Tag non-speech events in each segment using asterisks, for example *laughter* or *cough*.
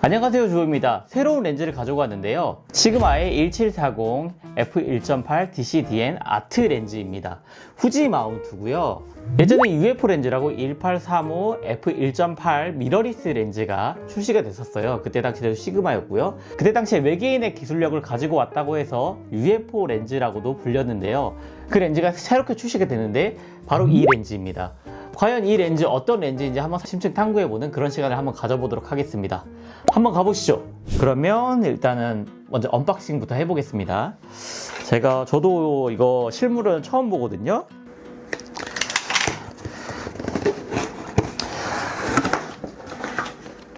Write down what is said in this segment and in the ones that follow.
안녕하세요 주호입니다. 새로운 렌즈를 가지고 왔는데요. 시그마의 1740 f1.8 DCDN 아트 렌즈입니다. 후지 마운트고요. 예전에 UFO 렌즈라고 1835 f1.8 미러리스 렌즈가 출시가 됐었어요. 그때 당시에도 시그마였고요. 그때 당시에 외계인의 기술력을 가지고 왔다고 해서 UFO 렌즈라고도 불렸는데요. 그 렌즈가 새롭게 출시가 되는데 바로 이 렌즈입니다. 과연 이 렌즈 어떤 렌즈인지 한번 심층 탐구해보는 그런 시간을 한번 가져보도록 하겠습니다. 한번 가보시죠. 그러면 일단은 먼저 언박싱부터 해보겠습니다. 제가 저도 이거 실물은 처음 보거든요.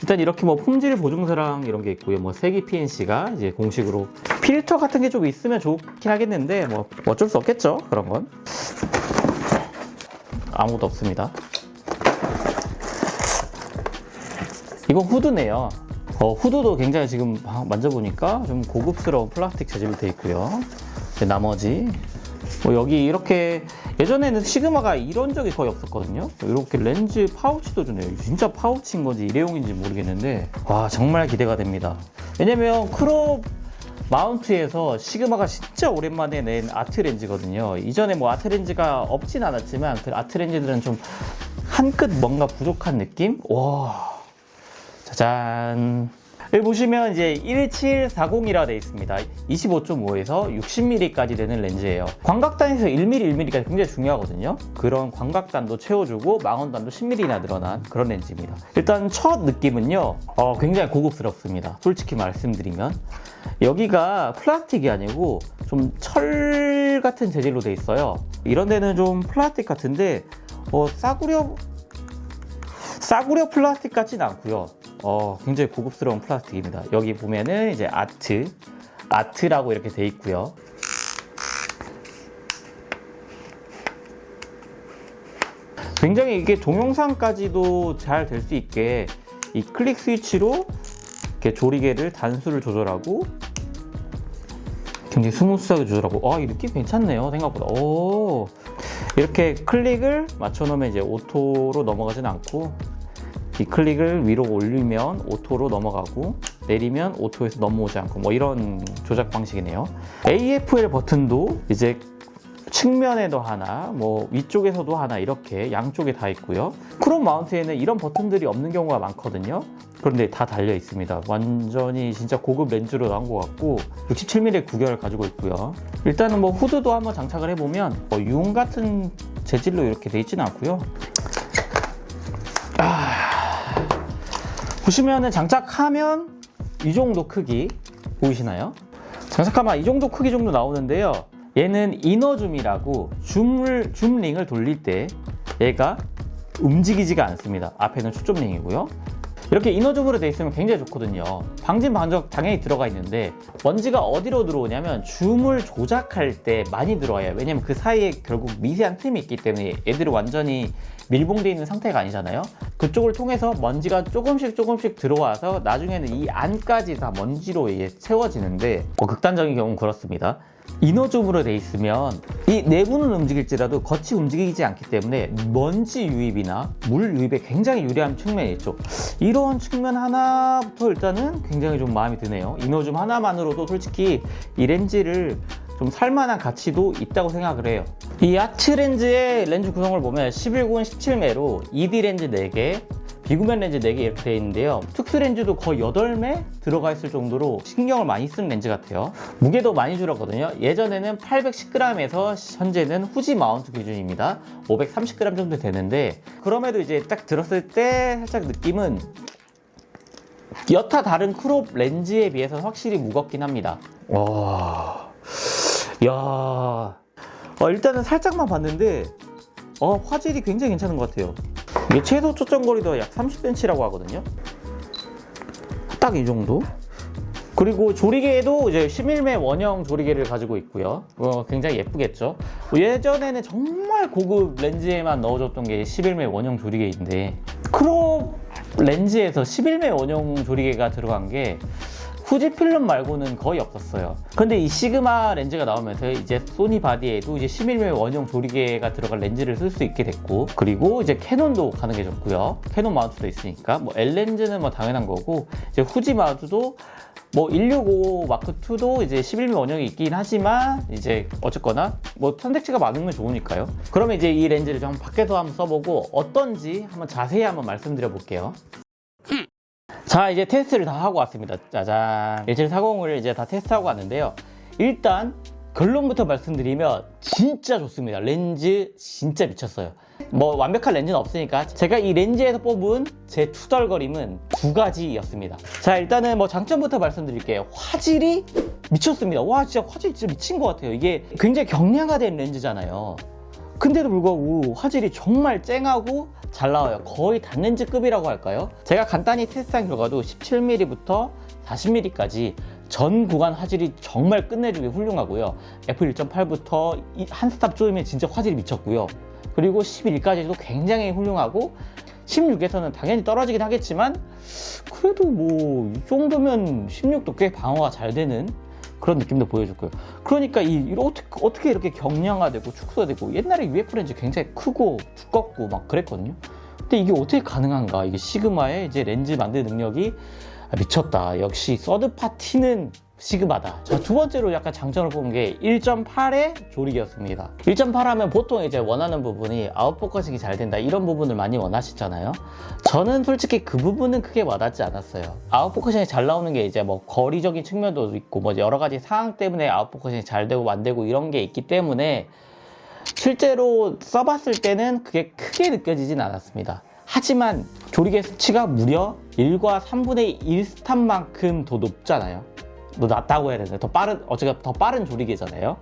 일단 이렇게 뭐 품질 보증서랑 이런 게 있고요. 뭐 세기 PNC가 이제 공식으로 필터 같은 게 좀 있으면 좋긴 하겠는데 뭐 어쩔 수 없겠죠. 그런 건. 아무것도 없습니다. 이건 후드네요. 어, 후드도 굉장히 지금 만져보니까 좀 고급스러운 플라스틱 재질로 되어 있고요. 나머지 뭐 여기 이렇게 예전에는 시그마가 이런 적이 거의 없었거든요. 이렇게 렌즈 파우치도 주네요. 진짜 파우치인 건지 일회용인지 모르겠는데 와 정말 기대가 됩니다. 왜냐면 크롭 마운트에서 시그마가 진짜 오랜만에 낸 아트 렌즈거든요. 이전에 뭐 아트 렌즈가 없진 않았지만 그 아트 렌즈들은 좀 한 끗 뭔가 부족한 느낌? 와, 짜잔. 여기 보시면 이제 1740이라 되어 있습니다. 25.5에서 60mm까지 되는 렌즈예요. 광각단에서 1mm, 1mm가 굉장히 중요하거든요. 그런 광각단도 채워주고 망원단도 10mm나 늘어난 그런 렌즈입니다. 일단 첫 느낌은요, 어, 굉장히 고급스럽습니다. 솔직히 말씀드리면 여기가 플라스틱이 아니고 좀 철 같은 재질로 되어 있어요. 이런 데는 좀 플라스틱 같은데 어, 싸구려 싸구려 플라스틱 같진 않고요. 어, 굉장히 고급스러운 플라스틱입니다. 여기 보면은 이제 아트, 아트라고 이렇게 돼 있고요. 굉장히 이게 동영상까지도 잘 될 수 있게 이 클릭 스위치로 이렇게 조리개를 단수를 조절하고 굉장히 스무스하게 조절하고 아, 이 느낌 괜찮네요 생각보다 오 이렇게 클릭을 맞춰 놓으면 이제 오토로 넘어가진 않고 이 클릭을 위로 올리면 오토로 넘어가고 내리면 오토에서 넘어오지 않고 뭐 이런 조작 방식이네요 AFL 버튼도 이제 측면에도 하나, 뭐 위쪽에서도 하나 이렇게 양쪽에 다 있고요. 크롬 마운트에는 이런 버튼들이 없는 경우가 많거든요. 그런데 다 달려 있습니다. 완전히 진짜 고급 렌즈로 나온 것 같고 67mm 구결을 가지고 있고요. 일단은 뭐 후드도 한번 장착을 해보면 뭐융 같은 재질로 이렇게 돼 있지는 않고요. 보시면은 장착하면 이 정도 크기 보이시나요? 장착하면 이 정도 크기 정도 나오는데요. 얘는 이너줌이라고 줌을 줌 링을 돌릴 때 얘가 움직이지가 않습니다. 앞에는 초점 링이고요. 이렇게 이너줌으로 되어 있으면 굉장히 좋거든요. 방진 방적 당연히 들어가 있는데 먼지가 어디로 들어오냐면 줌을 조작할 때 많이 들어와요. 왜냐면 그 사이에 결국 미세한 틈이 있기 때문에 얘들이 완전히 밀봉되어 있는 상태가 아니잖아요. 그쪽을 통해서 먼지가 조금씩 조금씩 들어와서 나중에는 이 안까지 다 먼지로 채워지는데 뭐 극단적인 경우는 그렇습니다. 이너줌으로 돼 있으면 이 내부는 움직일지라도 겉이 움직이지 않기 때문에 먼지 유입이나 물 유입에 굉장히 유리한 측면이 있죠. 이런 측면 하나부터 일단은 굉장히 좀 마음이 드네요. 이너줌 하나만으로도 솔직히 이 렌즈를 좀 살만한 가치도 있다고 생각을 해요. 이 아트 렌즈의 렌즈 구성을 보면 11군 17매로 ED 렌즈 4개, 비구면 렌즈 4개 이렇게 되어 있는데요. 특수 렌즈도 거의 8매 들어가 있을 정도로 신경을 많이 쓴 렌즈 같아요. 무게도 많이 줄었거든요. 예전에는 810g에서 현재는 후지 마운트 기준입니다. 530g 정도 되는데 그럼에도 이제 딱 들었을 때 살짝 느낌은 여타 다른 크롭 렌즈에 비해서 확실히 무겁긴 합니다. 와, 야, 어, 일단은 살짝만 봤는데 어, 화질이 굉장히 괜찮은 것 같아요. 이게 최소 초점 거리도 약 30cm라고 하거든요. 딱 이 정도. 그리고 조리개도 이제 11매 원형 조리개를 가지고 있고요. 어, 굉장히 예쁘겠죠. 예전에는 정말 고급 렌즈에만 넣어줬던 게 11매 원형 조리개인데 크롭 렌즈에서 11매 원형 조리개가 들어간 게 후지 필름 말고는 거의 없었어요. 근데 이 시그마 렌즈가 나오면서 이제 소니 바디에도 이제 11mm 원형 조리개가 들어간 렌즈를 쓸 수 있게 됐고 그리고 이제 캐논도 가능해졌고요. 캐논 마운트도 있으니까 뭐 L 렌즈는 뭐 당연한 거고 이제 후지 마우스도 뭐165 마크 2도 이제 11mm 원형이 있긴 하지만 이제 어쨌거나 뭐 선택지가 많은 건 좋으니까요. 그러면 이제 이 렌즈를 좀 밖에서 한번 써보고 어떤지 한번 자세히 한번 말씀드려 볼게요. 자 이제 테스트를 다 하고 왔습니다. 짜잔. 1740을 이제 다 테스트하고 왔는데요. 일단 결론부터 말씀드리면 진짜 좋습니다. 렌즈 진짜 미쳤어요. 뭐 완벽한 렌즈는 없으니까 제가 이 렌즈에서 뽑은 제 투덜거림은 두 가지였습니다. 자 일단은 뭐 장점부터 말씀드릴게요. 화질이 미쳤습니다. 와 진짜 화질 진짜 미친 것 같아요. 이게 굉장히 경량화된 렌즈잖아요 근데도 불구하고 화질이 정말 쨍하고 잘 나와요. 거의 단렌즈급이라고 할까요? 제가 간단히 테스트한 결과도 17mm부터 40mm까지 전 구간 화질이 정말 끝내주기 훌륭하고요. F1.8부터 한 스탑 쪼이면 진짜 화질이 미쳤고요. 그리고 11까지도 굉장히 훌륭하고 16에서는 당연히 떨어지긴 하겠지만 그래도 뭐 이 정도면 16도 꽤 방어가 잘 되는 그런 느낌도 보여줬고요. 그러니까 이, 이 어떻게, 어떻게 이렇게 경량화되고 축소되고 옛날에 UF 렌즈 굉장히 크고 두껍고 막 그랬거든요. 근데 이게 어떻게 가능한가? 이게 시그마의 이제 렌즈 만드는 능력이 아, 미쳤다. 역시 서드 파티는 시그마다. 자, 두 번째로 약간 장점을 뽑은 게 1.8의 조리기였습니다. 1.8 하면 보통 이제 원하는 부분이 아웃포커싱이 잘 된다. 이런 부분을 많이 원하시잖아요. 저는 솔직히 그 부분은 크게 와닿지 않았어요. 아웃포커싱이 잘 나오는 게 이제 뭐 거리적인 측면도 있고 뭐 여러 가지 상황 때문에 아웃포커싱이 잘 되고 안 되고 이런 게 있기 때문에 실제로 써봤을 때는 그게 크게 느껴지진 않았습니다. 하지만 조리개 수치가 무려 1과 3분의 1 스탑만큼 더 높잖아요. 뭐 낮다고 해야 되나요? 더 빠른, 어차피 더 빠른 조리개잖아요.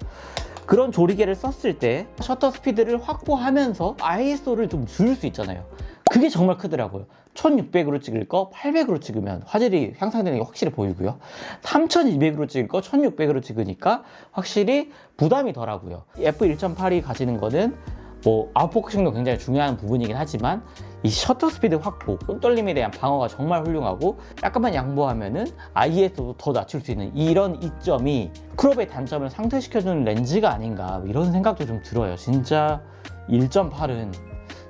그런 조리개를 썼을 때 셔터 스피드를 확보하면서 ISO를 좀 줄일 수 있잖아요. 그게 정말 크더라고요. 1600으로 찍을 거 800으로 찍으면 화질이 향상되는 게 확실히 보이고요. 3200으로 찍을 거 1600으로 찍으니까 확실히 부담이 덜하고요. F1.8이 가지는 거는 뭐 아웃포커싱도 굉장히 중요한 부분이긴 하지만 이 셔터 스피드 확보, 끈떨림에 대한 방어가 정말 훌륭하고 약간만 양보하면은 IS도 더 낮출 수 있는 이런 이점이 크롭의 단점을 상쇄시켜주는 렌즈가 아닌가 이런 생각도 좀 들어요. 진짜 1.8은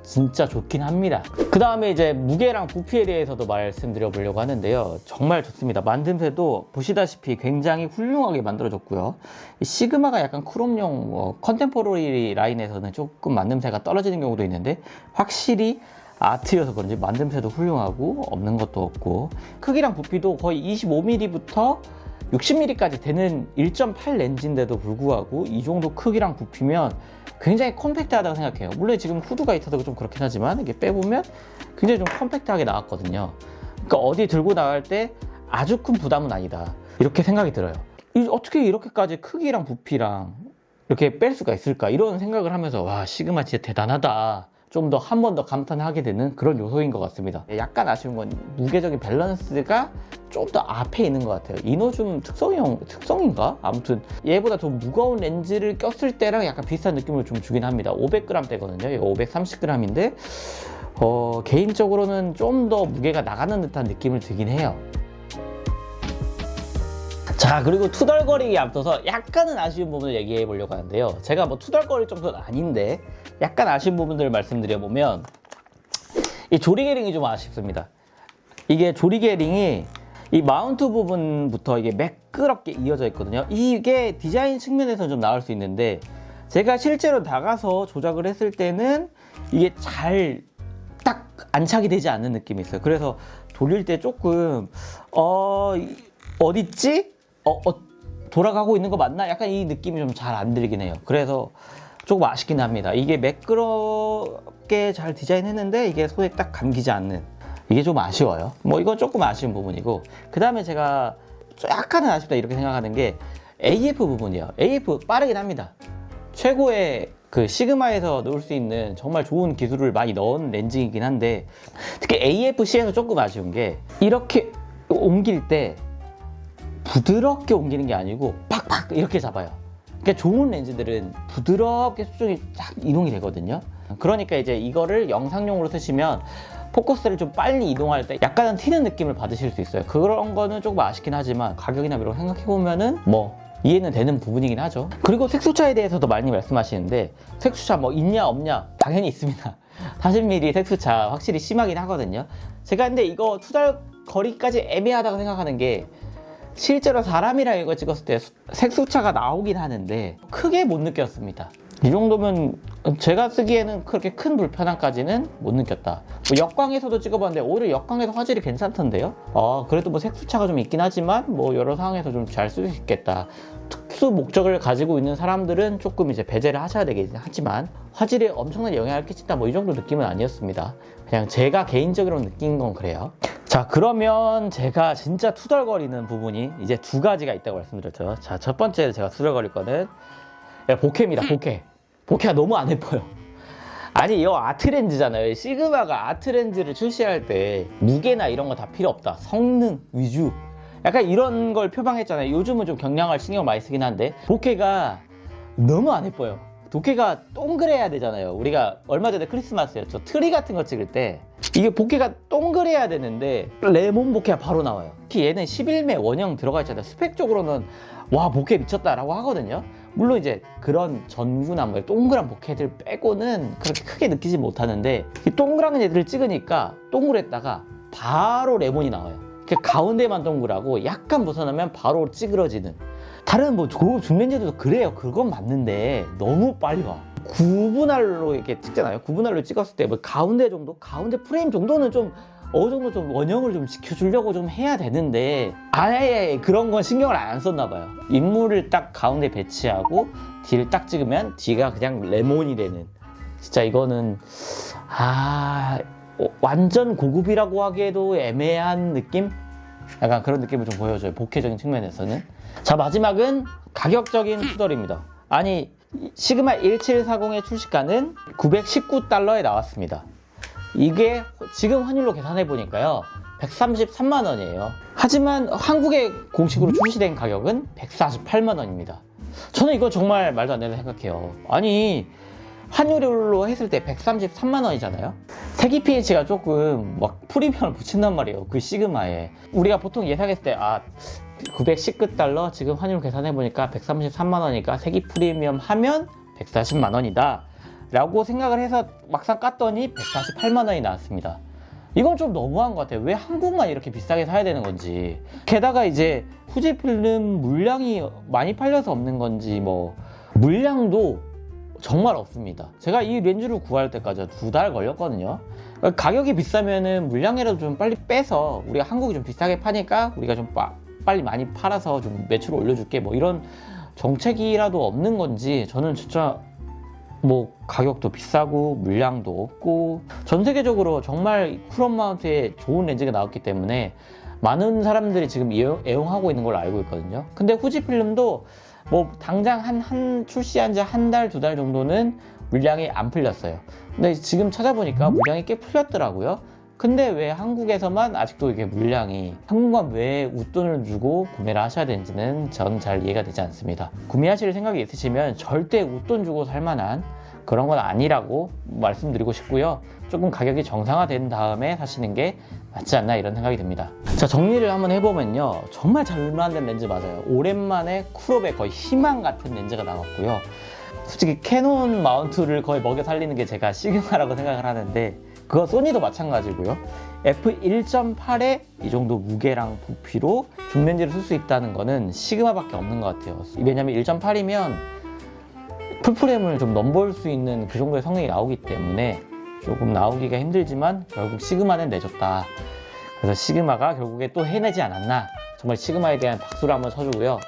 진짜 좋긴 합니다. 그 다음에 이제 무게랑 부피에 대해서도 말씀드려 보려고 하는데요. 정말 좋습니다. 만듦새도 보시다시피 굉장히 훌륭하게 만들어졌고요. 이 시그마가 약간 크롬용 어, 컨템포러리 라인에서는 조금 만듦새가 떨어지는 경우도 있는데 확실히 아트여서 그런지 만듦새도 훌륭하고 없는 것도 없고 크기랑 부피도 거의 25mm부터 60mm까지 되는 1.8 렌즈인데도 불구하고 이 정도 크기랑 부피면 굉장히 컴팩트하다고 생각해요. 물론 지금 후드가 있어서 좀 그렇긴 하지만 이게 빼보면 굉장히 좀 컴팩트하게 나왔거든요. 그러니까 어디 들고 나갈 때 아주 큰 부담은 아니다. 이렇게 생각이 들어요. 이 어떻게 이렇게까지 크기랑 부피랑 이렇게 뺄 수가 있을까? 이런 생각을 하면서 와 시그마 진짜 대단하다. 좀 더 한 번 더 감탄하게 되는 그런 요소인 것 같습니다. 약간 아쉬운 건 무게적인 밸런스가 좀 더 앞에 있는 것 같아요. 이너줌 특성형 특성인가? 아무튼 얘보다 더 무거운 렌즈를 꼈을 때랑 약간 비슷한 느낌을 좀 주긴 합니다. 500g대거든요. 이거 530g인데 어, 개인적으로는 좀 더 무게가 나가는 듯한 느낌을 들긴 해요. 자 그리고 투덜거리기 앞서서 약간은 아쉬운 부분을 얘기해 보려고 하는데요. 제가 뭐 투덜거릴 정도는 아닌데 약간 아쉬운 부분들을 말씀드려 보면 이 조리개링이 좀 아쉽습니다. 이게 조리개링이 이 마운트 부분부터 이게 매끄럽게 이어져 있거든요. 이게 디자인 측면에서 좀 나올 수 있는데 제가 실제로 나가서 조작을 했을 때는 이게 잘 딱 안착이 되지 않는 느낌이 있어요. 그래서 돌릴 때 조금 어 어딨지? 어, 어, 돌아가고 있는 거 맞나? 약간 이 느낌이 좀 잘 안 들긴 해요. 그래서 조금 아쉽긴 합니다. 이게 매끄럽게 잘 디자인했는데 이게 손에 딱 감기지 않는 이게 좀 아쉬워요. 뭐 이건 조금 아쉬운 부분이고 그 다음에 제가 약간은 아쉽다 이렇게 생각하는 게 AF 부분이에요. AF 빠르긴 합니다. 최고의 그 시그마에서 넣을 수 있는 정말 좋은 기술을 많이 넣은 렌즈이긴 한데 특히 AFC에서 조금 아쉬운 게 이렇게 옮길 때 부드럽게 옮기는 게 아니고 팍팍 이렇게 잡아요. 그러니까 좋은 렌즈들은 부드럽게 수정이 딱 이동이 되거든요. 그러니까 이제 이거를 영상용으로 쓰시면 포커스를 좀 빨리 이동할 때 약간은 튀는 느낌을 받으실 수 있어요. 그런 거는 조금 아쉽긴 하지만 가격이나 이런 거 생각해 보면은 뭐 이해는 되는 부분이긴 하죠. 그리고 색수차에 대해서도 많이 말씀하시는데 색수차 뭐 있냐 없냐 당연히 있습니다. *laughs* 40mm 색수차 확실히 심하긴 하거든요. 제가 근데 이거 투달 거리까지 애매하다고 생각하는 게 실제로 사람이랑 이거 찍었을 때 수- 색수차가 나오긴 하는데 크게 못 느꼈습니다. 이 정도면 제가 쓰기에는 그렇게 큰 불편함까지는 못 느꼈다. 뭐 역광에서도 찍어봤는데 오히려 역광에서 화질이 괜찮던데요. 어, 그래도 뭐 색수차가 좀 있긴 하지만 뭐 여러 상황에서 좀 잘 쓸 수 있겠다. 특수 목적을 가지고 있는 사람들은 조금 이제 배제를 하셔야 되긴 하지만 화질에 엄청난 영향을 끼친다 뭐 이 정도 느낌은 아니었습니다. 그냥 제가 개인적으로 느낀 건 그래요. 자 그러면 제가 진짜 투덜거리는 부분이 이제 두 가지가 있다고 말씀드렸죠. 자첫 번째 제가 투덜거릴 거는 야, 보케입니다. 보케. 보케가 너무 안 예뻐요. 아니 이거 아트렌즈잖아요. 시그마가 아트렌즈를 출시할 때 무게나 이런 거 다 필요 없다. 성능 위주. 약간 이런 걸 표방했잖아요. 요즘은 좀 경량을 신경 많이 쓰긴 한데 보케가 너무 안 예뻐요. 도케가 동그래야 되잖아요. 우리가 얼마 전에 크리스마스였죠. 트리 같은 거 찍을 때 이게 보케가 동그래야 되는데 레몬 보케가 바로 나와요. 특히 얘는 11매 원형 들어가 있잖아요. 스펙적으로는 와 보케 미쳤다라고 하거든요. 물론 이제 그런 전구나 뭐 동그란 보케들 빼고는 그렇게 크게 느끼지 못하는데 이 동그란 애들을 찍으니까 동그랬다가 바로 레몬이 나와요. 그 가운데만 동그라고 약간 벗어나면 바로 찌그러지는 다른 뭐 고급 중렌즈도 그래요. 그건 맞는데 너무 빨리 와. 9분할로 이렇게 찍잖아요. 9분할로 찍었을 때 뭐 가운데 정도, 가운데 프레임 정도는 좀 어느 정도 좀 원형을 좀 지켜주려고 좀 해야 되는데 아예 그런 건 신경을 안 썼나 봐요. 인물을 딱 가운데 배치하고 뒤를 딱 찍으면 뒤가 그냥 레몬이 되는. 진짜 이거는 아 어, 완전 고급이라고 하기에도 애매한 느낌? 약간 그런 느낌을 좀 보여줘요. 복회적인 측면에서는. 자, 마지막은 가격적인 투덜입니다. 아니, 시그마 1740의 출시가는 919달러에 나왔습니다. 이게 지금 환율로 계산해 보니까요. 133만 원이에요. 하지만 한국에 공식으로 출시된 가격은 148만 원입니다. 저는 이거 정말 말도 안 되는 생각해요. 아니, 환율로 했을 때 133만 원이잖아요. 세기 pH가 조금 막 프리미엄을 붙인단 말이에요. 그 시그마에. 우리가 보통 예상했을 때, 아, 919달러 지금 환율 계산해 보니까 133만 원이니까 세기 프리미엄 하면 140만 원이다. 라고 생각을 해서 막상 깠더니 148만 원이 나왔습니다. 이건 좀 너무한 것 같아요. 왜 한국만 이렇게 비싸게 사야 되는 건지. 게다가 이제 후지필름 물량이 많이 팔려서 없는 건지 뭐 물량도 정말 없습니다. 제가 이 렌즈를 구할 때까지 두 달 걸렸거든요. 그러니까 가격이 비싸면은 물량이라도 좀 빨리 빼서 우리가 한국이 좀 비싸게 파니까 우리가 좀 빠- 빨리 많이 팔아서 좀 매출을 올려줄게 뭐 이런 정책이라도 없는 건지 저는 진짜 뭐 가격도 비싸고 물량도 없고 전 세계적으로 정말 크롬 마운트에 좋은 렌즈가 나왔기 때문에 많은 사람들이 지금 애용, 애용하고 있는 걸로 알고 있거든요. 근데 후지필름도 뭐 당장 한, 한 출시한 지 한 달, 두 달 정도는 물량이 안 풀렸어요. 근데 지금 찾아보니까 물량이 꽤 풀렸더라고요. 근데 왜 한국에서만 아직도 이게 물량이 한국만 왜 웃돈을 주고 구매를 하셔야 되는지는 전 잘 이해가 되지 않습니다. 구매하실 생각이 있으시면 절대 웃돈 주고 살 만한 그런 건 아니라고 말씀드리고 싶고요. 조금 가격이 정상화된 다음에 사시는 게 맞지 않나 이런 생각이 듭니다. 자, 정리를 한번 해보면요. 정말 잘 만든 렌즈 맞아요. 오랜만에 쿨업의 거의 희망 같은 렌즈가 나왔고요. 솔직히 캐논 마운트를 거의 먹여 살리는 게 제가 시그마라고 생각을 하는데 그거 소니도 마찬가지고요. f1.8에 이 정도 무게랑 부피로 줌렌즈를 쓸 수 있다는 거는 시그마밖에 없는 것 같아요. 왜냐면 1.8이면 풀프레임을 좀 넘볼 수 있는 그 정도의 성능이 나오기 때문에 조금 나오기가 힘들지만 결국 시그마는 내줬다. 그래서 시그마가 결국에 또 해내지 않았나. 정말 시그마에 대한 박수를 한번 쳐주고요.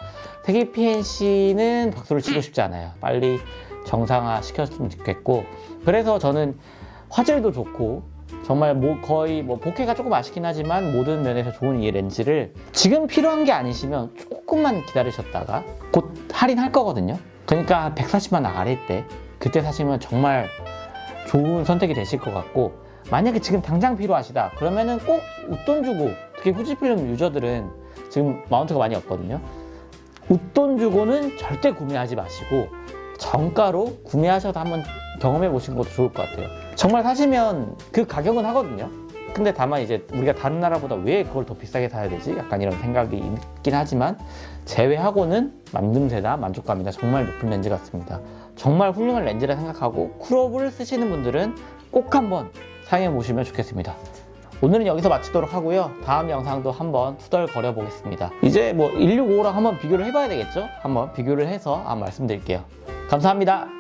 세계 PNC는 박수를 치고 싶지 않아요. 빨리 정상화 시켰으면 좋겠고. 그래서 저는 화질도 좋고 정말 뭐 거의 뭐 복회가 조금 아쉽긴 하지만 모든 면에서 좋은 이 렌즈를 지금 필요한 게 아니시면 조금만 기다리셨다가 곧 할인할 거거든요. 그러니까 140만 아래 때 그때 사시면 정말 좋은 선택이 되실 것 같고 만약에 지금 당장 필요하시다 그러면은 꼭 웃돈 주고 특히 후지필름 유저들은 지금 마운트가 많이 없거든요. 웃돈 주고는 절대 구매하지 마시고 정가로 구매하셔서 한번 경험해 보신 것도 좋을 것 같아요. 정말 사시면 그 가격은 하거든요. 근데 다만 이제 우리가 다른 나라보다 왜 그걸 더 비싸게 사야 되지? 약간 이런 생각이 있긴 하지만 제외하고는 만듦새나 만족감이나 정말 높은 렌즈 같습니다. 정말 훌륭한 렌즈라 생각하고 쿨업을 쓰시는 분들은 꼭 한번 사용해 보시면 좋겠습니다. 오늘은 여기서 마치도록 하고요. 다음 영상도 한번 투덜거려 보겠습니다. 이제 뭐 165랑 한번 비교를 해봐야 되겠죠? 한번 비교를 해서 한번 말씀드릴게요. 감사합니다.